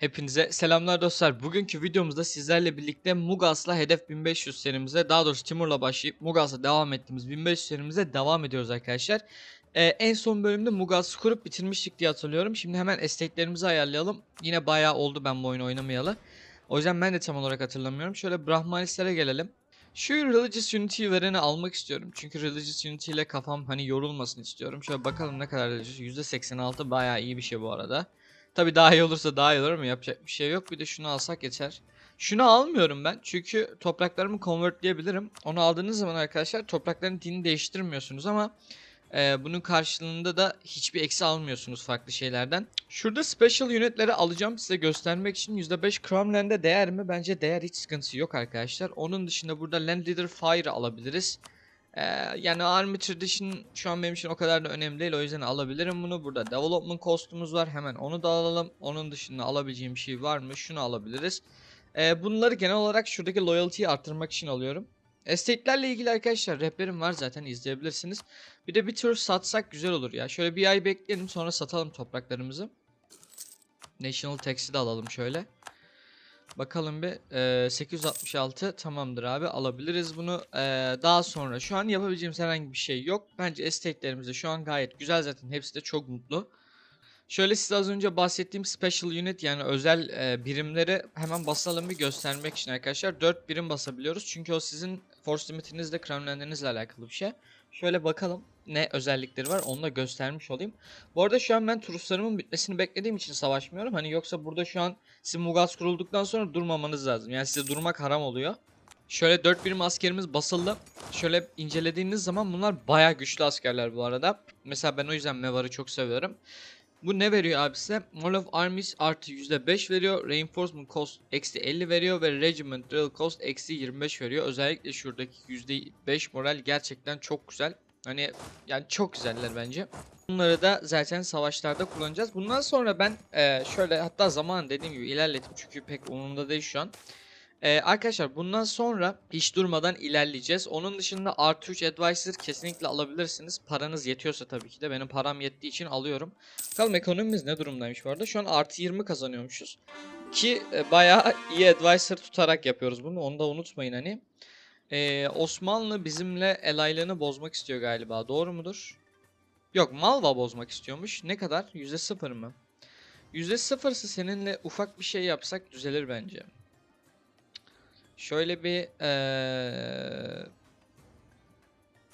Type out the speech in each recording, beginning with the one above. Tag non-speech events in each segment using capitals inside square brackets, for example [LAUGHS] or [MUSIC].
Hepinize selamlar dostlar. Bugünkü videomuzda sizlerle birlikte Mugas'la Hedef 1500 serimize daha doğrusu Timur'la başlayıp Mugas'a devam ettiğimiz 1500 serimize devam ediyoruz arkadaşlar. Ee, en son bölümde Mugas'ı kurup bitirmiştik diye hatırlıyorum. Şimdi hemen esteklerimizi ayarlayalım. Yine bayağı oldu ben bu oyunu oynamayalı. O yüzden ben de tam olarak hatırlamıyorum. Şöyle Brahmanistlere gelelim. Şu Religious Unity vereni almak istiyorum. Çünkü Religious Unity ile kafam hani yorulmasın istiyorum. Şöyle bakalım ne kadar Religious. %86 bayağı iyi bir şey bu arada. Tabi daha iyi olursa daha iyi olur mu? Yapacak bir şey yok. Bir de şunu alsak yeter. Şunu almıyorum ben. Çünkü topraklarımı convertleyebilirim. Onu aldığınız zaman arkadaşlar toprakların dinini değiştirmiyorsunuz ama e, bunun karşılığında da hiçbir eksi almıyorsunuz farklı şeylerden. Şurada special unitleri alacağım size göstermek için. %5 Crown Land'e değer mi? Bence değer hiç sıkıntısı yok arkadaşlar. Onun dışında burada Land Leader Fire alabiliriz. Ee, yani Army Tradition şu an benim için o kadar da önemli değil. O yüzden alabilirim bunu. Burada Development Cost'umuz var. Hemen onu da alalım. Onun dışında alabileceğim bir şey var mı? Şunu alabiliriz. Ee, bunları genel olarak şuradaki loyalty'yi arttırmak için alıyorum. Estate'lerle ilgili arkadaşlar rehberim var zaten izleyebilirsiniz. Bir de bir tür satsak güzel olur ya. Şöyle bir ay bekleyelim sonra satalım topraklarımızı. National Tax'i de alalım şöyle. Bakalım bir Ee, 866 tamamdır abi alabiliriz bunu. Ee, daha sonra şu an yapabileceğimiz herhangi bir şey yok. Bence estate'lerimiz şu an gayet güzel zaten hepsi de çok mutlu. Şöyle size az önce bahsettiğim special unit yani özel e, birimleri hemen basalım bir göstermek için arkadaşlar. 4 birim basabiliyoruz çünkü o sizin force limitinizle crownlanderinizle alakalı bir şey. Şöyle bakalım ne özellikleri var onu da göstermiş olayım bu arada şu an ben turistlarımın bitmesini beklediğim için savaşmıyorum hani yoksa burada şu an sizin Mugas kurulduktan sonra durmamanız lazım. Yani size durmak haram oluyor. Şöyle 4 birim askerimiz basıldı. Şöyle incelediğiniz zaman bunlar baya güçlü askerler bu arada. Mesela ben o yüzden Mevar'ı çok seviyorum. Bu ne veriyor abi size? Mall of Armies artı %5 veriyor. Reinforcement Cost eksi 50 veriyor. Ve Regiment Drill Cost eksi 25 veriyor. Özellikle şuradaki %5 moral gerçekten çok güzel. Hani yani çok güzeller bence. Bunları da zaten savaşlarda kullanacağız. Bundan sonra ben e, şöyle hatta zaman dediğim gibi ilerledim çünkü pek umurumda değil şu an. E, arkadaşlar bundan sonra hiç durmadan ilerleyeceğiz. Onun dışında artı 3 Advisor kesinlikle alabilirsiniz. Paranız yetiyorsa tabii ki de. Benim param yettiği için alıyorum. Bakalım ekonomimiz ne durumdaymış bu arada. Şu an artı 20 kazanıyormuşuz. Ki e, bayağı iyi Advisor tutarak yapıyoruz bunu. Onu da unutmayın hani. E, Osmanlı bizimle elaylığını bozmak istiyor galiba. Doğru mudur? Yok Malva bozmak istiyormuş. Ne kadar? %0 mı? %0'sı seninle ufak bir şey yapsak düzelir bence. Şöyle bir eee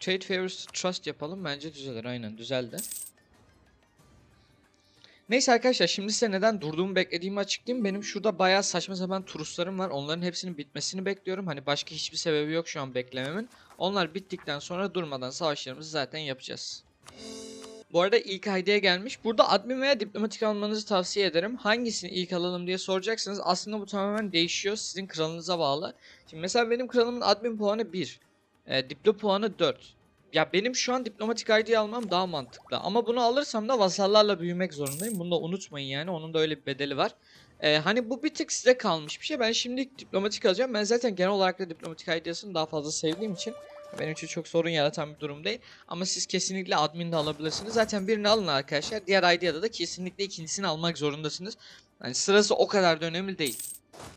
Trade Favors Trust yapalım. Bence düzelir. Aynen düzeldi. Neyse arkadaşlar şimdi size neden durduğumu beklediğimi açıklayayım. Benim şurada bayağı saçma sapan turistlerim var. Onların hepsinin bitmesini bekliyorum. Hani başka hiçbir sebebi yok şu an beklememin. Onlar bittikten sonra durmadan savaşlarımızı zaten yapacağız. Bu arada ilk ID'ye gelmiş. Burada admin veya diplomatik almanızı tavsiye ederim. Hangisini ilk alalım diye soracaksınız. Aslında bu tamamen değişiyor. Sizin kralınıza bağlı. Şimdi mesela benim kralımın admin puanı 1. E, diplo puanı 4. Ya benim şu an diplomatik ID almam daha mantıklı. Ama bunu alırsam da vasallarla büyümek zorundayım. Bunu da unutmayın yani. Onun da öyle bir bedeli var. E, hani bu bir tık size kalmış bir şey. Ben şimdilik diplomatik alacağım. Ben zaten genel olarak da diplomatik ID'sini daha fazla sevdiğim için benim için çok sorun yaratan bir durum değil. Ama siz kesinlikle admin de alabilirsiniz. Zaten birini alın arkadaşlar. Diğer ID'de de kesinlikle ikincisini almak zorundasınız. Yani sırası o kadar da önemli değil.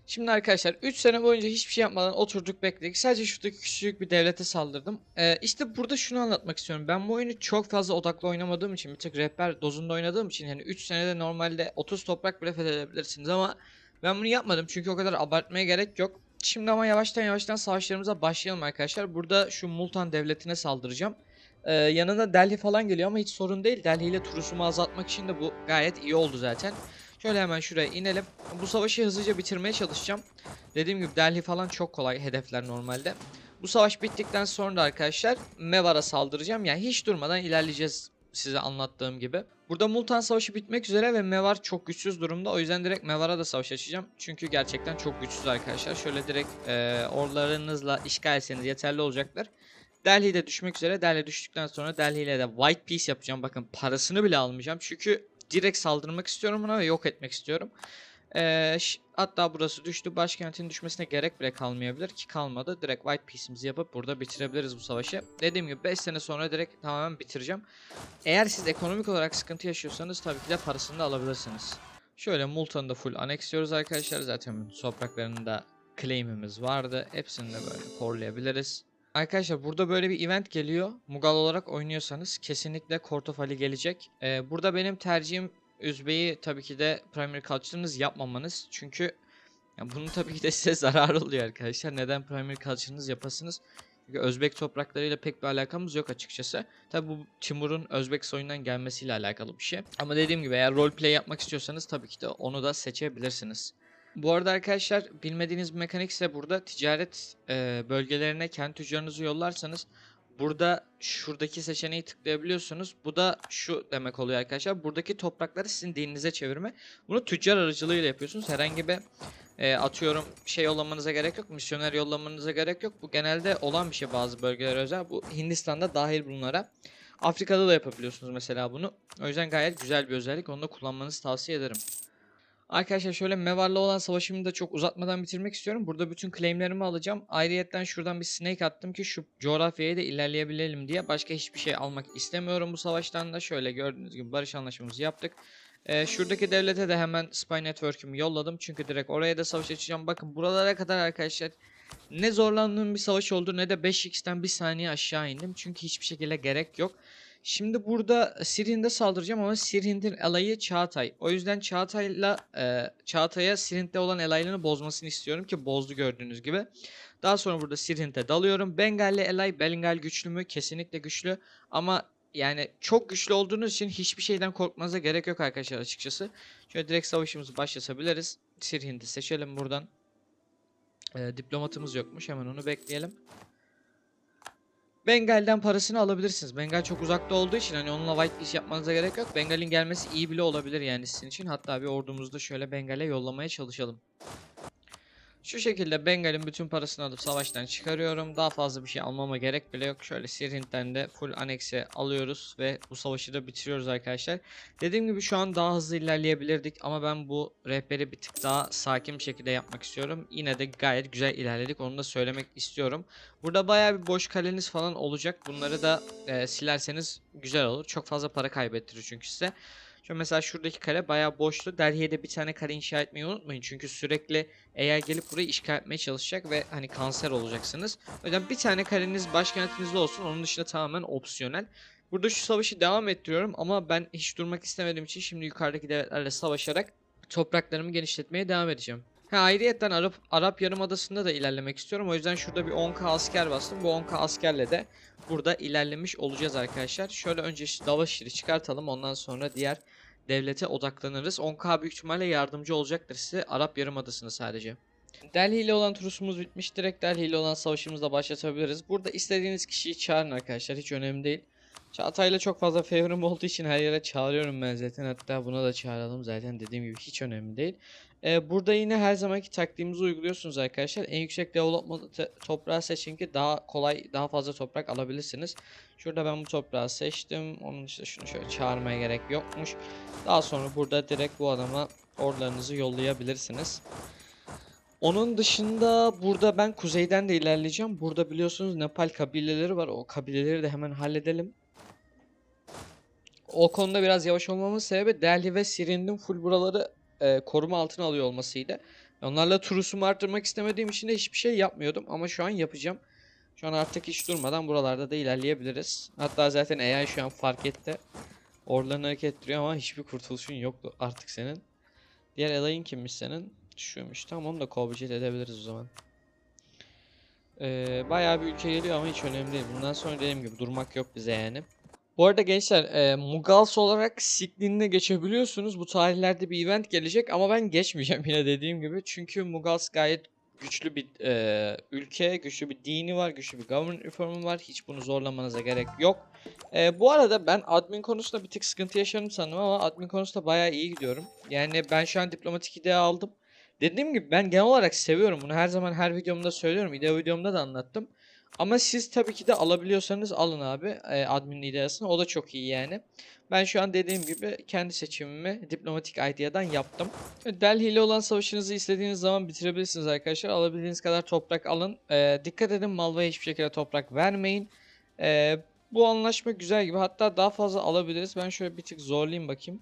Şimdi arkadaşlar 3 sene boyunca hiçbir şey yapmadan oturduk bekledik. Sadece şuradaki küçük bir devlete saldırdım. Ee, işte burada şunu anlatmak istiyorum. Ben bu oyunu çok fazla odaklı oynamadığım için bir tık rehber dozunda oynadığım için hani 3 senede normalde 30 toprak bile fethedebilirsiniz ama ben bunu yapmadım çünkü o kadar abartmaya gerek yok. Şimdi ama yavaştan yavaştan savaşlarımıza başlayalım arkadaşlar. Burada şu Multan devletine saldıracağım. Ee, yanına Delhi falan geliyor ama hiç sorun değil. Delhi ile turusumu azaltmak için de bu gayet iyi oldu zaten. Şöyle hemen şuraya inelim. Bu savaşı hızlıca bitirmeye çalışacağım. Dediğim gibi Delhi falan çok kolay hedefler normalde. Bu savaş bittikten sonra da arkadaşlar Mevar'a saldıracağım. Yani hiç durmadan ilerleyeceğiz size anlattığım gibi. Burada Multan Savaşı bitmek üzere ve Mevar çok güçsüz durumda. O yüzden direkt Mevar'a da savaş açacağım. Çünkü gerçekten çok güçsüz arkadaşlar. Şöyle direkt e, orlarınızla işgal etseniz yeterli olacaktır. Delhi de düşmek üzere. Delhi düştükten sonra Delhi ile de White Peace yapacağım. Bakın parasını bile almayacağım. Çünkü direkt saldırmak istiyorum buna ve yok etmek istiyorum. Ee, hatta burası düştü. Başkentin düşmesine gerek bile kalmayabilir ki kalmadı. Direkt White Peace'imizi yapıp burada bitirebiliriz bu savaşı. Dediğim gibi 5 sene sonra direkt tamamen bitireceğim. Eğer siz ekonomik olarak sıkıntı yaşıyorsanız tabii ki de parasını da alabilirsiniz. Şöyle Multan'ı da full aneksliyoruz arkadaşlar. Zaten topraklarında claim'imiz vardı. Hepsini de böyle korlayabiliriz. Arkadaşlar burada böyle bir event geliyor. Mughal olarak oynuyorsanız kesinlikle Court of Ali gelecek. Ee, burada benim tercihim Üzbeyi tabii ki de primary culture'ınız yapmamanız. Çünkü ya bunun tabii ki de size [LAUGHS] zararı oluyor arkadaşlar. Neden primary culture'ınız yapasınız? Çünkü Özbek topraklarıyla pek bir alakamız yok açıkçası. Tabi bu Timur'un Özbek soyundan gelmesiyle alakalı bir şey. Ama dediğim gibi eğer roleplay yapmak istiyorsanız tabii ki de onu da seçebilirsiniz. Bu arada arkadaşlar bilmediğiniz bir mekanik ise burada ticaret e, bölgelerine kendi tüccarınızı yollarsanız burada şuradaki seçeneği tıklayabiliyorsunuz. Bu da şu demek oluyor arkadaşlar. Buradaki toprakları sizin dininize çevirme. Bunu tüccar aracılığıyla yapıyorsunuz. Herhangi bir e, atıyorum şey yollamanıza gerek yok. Misyoner yollamanıza gerek yok. Bu genelde olan bir şey bazı bölgelere özel. Bu Hindistan'da dahil bunlara. Afrika'da da yapabiliyorsunuz mesela bunu. O yüzden gayet güzel bir özellik. Onu da kullanmanızı tavsiye ederim. Arkadaşlar şöyle Mevar'la olan savaşımı da çok uzatmadan bitirmek istiyorum. Burada bütün claimlerimi alacağım. Ayrıyetten şuradan bir snake attım ki şu coğrafyaya da ilerleyebilelim diye. Başka hiçbir şey almak istemiyorum bu savaştan da. Şöyle gördüğünüz gibi barış anlaşmamızı yaptık. Ee, şuradaki devlete de hemen Spy Network'ümü yolladım. Çünkü direkt oraya da savaş açacağım. Bakın buralara kadar arkadaşlar ne zorlandığım bir savaş oldu ne de 5x'ten bir saniye aşağı indim. Çünkü hiçbir şekilde gerek yok. Şimdi burada Sirhind'e saldıracağım ama Sirhind'in alayı Çağatay. O yüzden Çağatay'la e, Çağatay'a Sirhind'de olan alaylığını bozmasını istiyorum ki bozdu gördüğünüz gibi. Daha sonra burada Sirhind'e dalıyorum. Bengal'le alay Bengal güçlü mü? Kesinlikle güçlü ama yani çok güçlü olduğunuz için hiçbir şeyden korkmanıza gerek yok arkadaşlar açıkçası. Şöyle direkt savaşımızı başlatabiliriz. Sirhind'i seçelim buradan. E, diplomatımız yokmuş hemen onu bekleyelim. Bengal'den parasını alabilirsiniz. Bengal çok uzakta olduğu için hani onunla white list yapmanıza gerek yok. Bengal'in gelmesi iyi bile olabilir yani sizin için. Hatta bir ordumuzu da şöyle Bengal'e yollamaya çalışalım. Şu şekilde Bengal'in bütün parasını alıp savaştan çıkarıyorum. Daha fazla bir şey almama gerek bile yok. Şöyle Sirhint'ten de full anekse alıyoruz ve bu savaşı da bitiriyoruz arkadaşlar. Dediğim gibi şu an daha hızlı ilerleyebilirdik ama ben bu rehberi bir tık daha sakin bir şekilde yapmak istiyorum. Yine de gayet güzel ilerledik onu da söylemek istiyorum. Burada baya bir boş kaleniz falan olacak. Bunları da e, silerseniz güzel olur. Çok fazla para kaybettirir çünkü size. Şu mesela şuradaki kale bayağı boştu. Delhi'ye de bir tane kale inşa etmeyi unutmayın. Çünkü sürekli eğer gelip burayı işgal etmeye çalışacak ve hani kanser olacaksınız. O yüzden bir tane kaleniz başkentinizde olsun. Onun dışında tamamen opsiyonel. Burada şu savaşı devam ettiriyorum ama ben hiç durmak istemediğim için şimdi yukarıdaki devletlerle savaşarak topraklarımı genişletmeye devam edeceğim. Ha ayrıyetten Arap, Arap Yarımadası'nda da ilerlemek istiyorum. O yüzden şurada bir 10k asker bastım. Bu 10k askerle de burada ilerlemiş olacağız arkadaşlar. Şöyle önce şu çıkartalım. Ondan sonra diğer devlete odaklanırız. 10k büyük ihtimalle yardımcı olacaktır size Arap Yarımadası'nda sadece. Delhi ile olan turusumuz bitmiş. Direkt Delhi ile olan savaşımızla başlatabiliriz. Burada istediğiniz kişiyi çağırın arkadaşlar. Hiç önemli değil. Çağatay'la çok fazla favorim olduğu için her yere çağırıyorum ben zaten. Hatta buna da çağıralım zaten dediğim gibi hiç önemli değil. Ee, burada yine her zamanki taktiğimizi uyguluyorsunuz arkadaşlar. En yüksek development toprağı seçin ki daha kolay daha fazla toprak alabilirsiniz. Şurada ben bu toprağı seçtim. Onun dışında şunu şöyle çağırmaya gerek yokmuş. Daha sonra burada direkt bu adama ordularınızı yollayabilirsiniz. Onun dışında burada ben kuzeyden de ilerleyeceğim. Burada biliyorsunuz Nepal kabileleri var. O kabileleri de hemen halledelim. O konuda biraz yavaş olmamın sebebi Delhi ve Sirind'in full buraları e, koruma altına alıyor olmasıydı. Onlarla turusumu arttırmak istemediğim için de hiçbir şey yapmıyordum ama şu an yapacağım. Şu an artık hiç durmadan buralarda da ilerleyebiliriz. Hatta zaten AI şu an fark etti. Orlarını hareket ettiriyor ama hiçbir kurtuluşun yok artık senin. Diğer alayın kimmiş senin? Şuymuş. Tamam onu da kovbicet edebiliriz o zaman. Ee, bayağı bir ülke geliyor ama hiç önemli değil. Bundan sonra dediğim gibi durmak yok bize yani. Bu arada gençler e, Mugals olarak Siklin'e geçebiliyorsunuz. Bu tarihlerde bir event gelecek ama ben geçmeyeceğim [LAUGHS] yine dediğim gibi. Çünkü Mugals gayet güçlü bir e, ülke, güçlü bir dini var, güçlü bir government reformu var. Hiç bunu zorlamanıza gerek yok. E, bu arada ben admin konusunda bir tık sıkıntı yaşadım sandım ama admin konusunda bayağı iyi gidiyorum. Yani ben şu an diplomatik idea aldım. Dediğim gibi ben genel olarak seviyorum bunu. Her zaman her videomda söylüyorum. İdea videomda da anlattım. Ama siz tabii ki de alabiliyorsanız alın abi e, admin ideasını. O da çok iyi yani. Ben şu an dediğim gibi kendi seçimimi diplomatik ideadan yaptım. Delhi ile olan savaşınızı istediğiniz zaman bitirebilirsiniz arkadaşlar. Alabildiğiniz kadar toprak alın. E, dikkat edin Malva'ya hiçbir şekilde toprak vermeyin. E, bu anlaşma güzel gibi. Hatta daha fazla alabiliriz. Ben şöyle bir tık zorlayayım bakayım.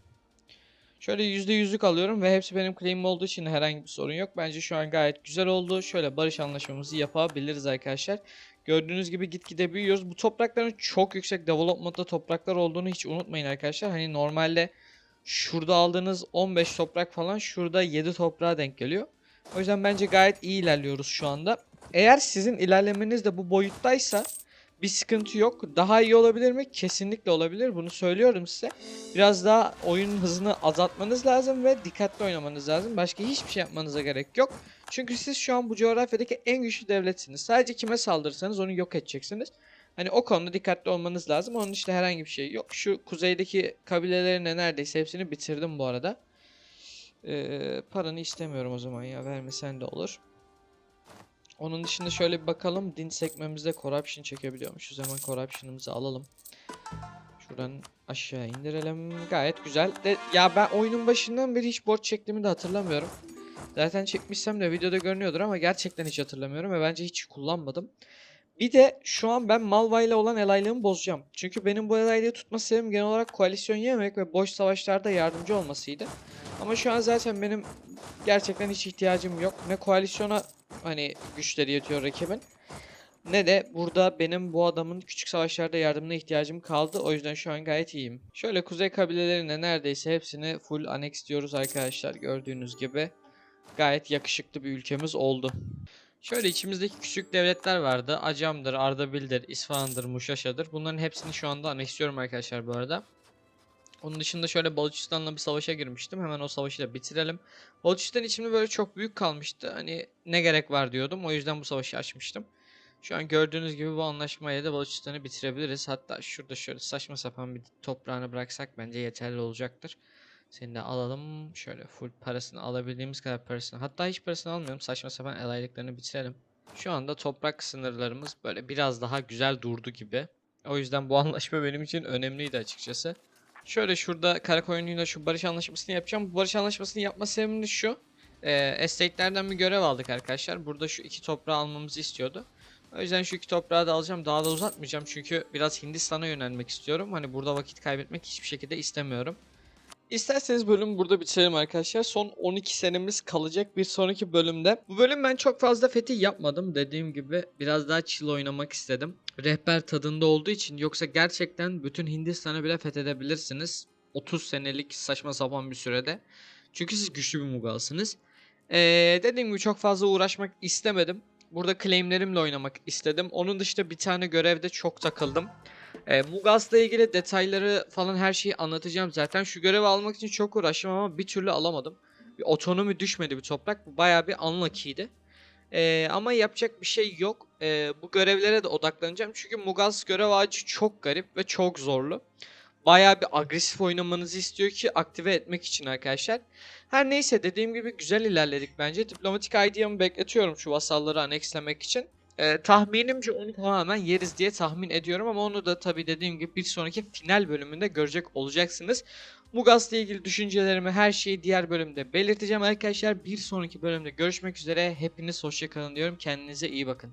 Şöyle %100'lük alıyorum ve hepsi benim claim'im olduğu için herhangi bir sorun yok. Bence şu an gayet güzel oldu. Şöyle barış anlaşmamızı yapabiliriz arkadaşlar. Gördüğünüz gibi gitgide büyüyoruz. Bu toprakların çok yüksek development'ta topraklar olduğunu hiç unutmayın arkadaşlar. Hani normalde şurada aldığınız 15 toprak falan şurada 7 toprağa denk geliyor. O yüzden bence gayet iyi ilerliyoruz şu anda. Eğer sizin ilerlemeniz de bu boyuttaysa bir sıkıntı yok. Daha iyi olabilir mi? Kesinlikle olabilir. Bunu söylüyorum size. Biraz daha oyunun hızını azaltmanız lazım ve dikkatli oynamanız lazım. Başka hiçbir şey yapmanıza gerek yok. Çünkü siz şu an bu coğrafyadaki en güçlü devletsiniz. Sadece kime saldırırsanız onu yok edeceksiniz. Hani o konuda dikkatli olmanız lazım. Onun dışında herhangi bir şey yok. Şu kuzeydeki kabilelerin de neredeyse hepsini bitirdim bu arada. Ee, paranı istemiyorum o zaman ya. Vermesen de olur. Onun dışında şöyle bir bakalım. Din sekmemizde corruption çekebiliyormuşuz. Hemen corruption'ımızı alalım. Şuradan aşağı indirelim. Gayet güzel. De, ya ben oyunun başından beri hiç borç çektiğimi de hatırlamıyorum. Zaten çekmişsem de videoda görünüyordur ama gerçekten hiç hatırlamıyorum ve bence hiç kullanmadım. Bir de şu an ben Malva ile olan elaylığımı bozacağım. Çünkü benim bu elaylığı tutma sebebim genel olarak koalisyon yememek ve boş savaşlarda yardımcı olmasıydı. Ama şu an zaten benim gerçekten hiç ihtiyacım yok. Ne koalisyona hani güçleri yetiyor rakibin. Ne de burada benim bu adamın küçük savaşlarda yardımına ihtiyacım kaldı. O yüzden şu an gayet iyiyim. Şöyle kuzey kabilelerine neredeyse hepsini full annex diyoruz arkadaşlar gördüğünüz gibi. Gayet yakışıklı bir ülkemiz oldu. Şöyle içimizdeki küçük devletler vardı. Acam'dır, Ardabil'dir, İsfahan'dır, Muşaşa'dır. Bunların hepsini şu anda aneksiyorum arkadaşlar bu arada. Onun dışında şöyle Baluchistan'la bir savaşa girmiştim. Hemen o savaşı da bitirelim. Baluchistan içimde böyle çok büyük kalmıştı. Hani ne gerek var diyordum. O yüzden bu savaşı açmıştım. Şu an gördüğünüz gibi bu anlaşmayla da Baluchistan'ı bitirebiliriz. Hatta şurada şöyle saçma sapan bir toprağını bıraksak bence yeterli olacaktır. Seni de alalım. Şöyle full parasını alabildiğimiz kadar parasını. Hatta hiç parasını almıyorum. Saçma sapan elaylıklarını bitirelim. Şu anda toprak sınırlarımız böyle biraz daha güzel durdu gibi. O yüzden bu [LAUGHS] anlaşma benim için önemliydi açıkçası. Şöyle şurada Karakoyunlu'yla şu barış anlaşmasını yapacağım. Bu barış anlaşmasını yapma sebebim de şu. Ee, estate'lerden bir görev aldık arkadaşlar. Burada şu iki toprağı almamızı istiyordu. O yüzden şu iki toprağı da alacağım. Daha da uzatmayacağım çünkü biraz Hindistan'a yönelmek istiyorum. Hani burada vakit kaybetmek hiçbir şekilde istemiyorum. İsterseniz bölümü burada bitirelim arkadaşlar. Son 12 senemiz kalacak bir sonraki bölümde. Bu bölüm ben çok fazla fetih yapmadım. Dediğim gibi biraz daha chill oynamak istedim. Rehber tadında olduğu için yoksa gerçekten bütün Hindistan'ı bile fethedebilirsiniz. 30 senelik saçma sapan bir sürede. Çünkü siz güçlü bir Mughal''sınız. Ee, dediğim gibi çok fazla uğraşmak istemedim. Burada claimlerimle oynamak istedim. Onun dışında bir tane görevde çok takıldım. E, Mugas'la ilgili detayları falan her şeyi anlatacağım zaten. Şu görevi almak için çok uğraştım ama bir türlü alamadım. Bir otonomi düşmedi bir toprak. Bu bayağı bir unlucky'ydi. E, ama yapacak bir şey yok. E, bu görevlere de odaklanacağım. Çünkü Mugas görev ağacı çok garip ve çok zorlu. Bayağı bir agresif oynamanızı istiyor ki aktive etmek için arkadaşlar. Her neyse dediğim gibi güzel ilerledik bence. Diplomatik ID'mi bekletiyorum şu vasalları anexlemek için. Ee, tahminimce onu tamamen yeriz diye tahmin ediyorum ama onu da tabii dediğim gibi bir sonraki final bölümünde görecek olacaksınız. Mugas'la ilgili düşüncelerimi her şeyi diğer bölümde belirteceğim arkadaşlar. Bir sonraki bölümde görüşmek üzere. Hepiniz hoşçakalın diyorum. Kendinize iyi bakın.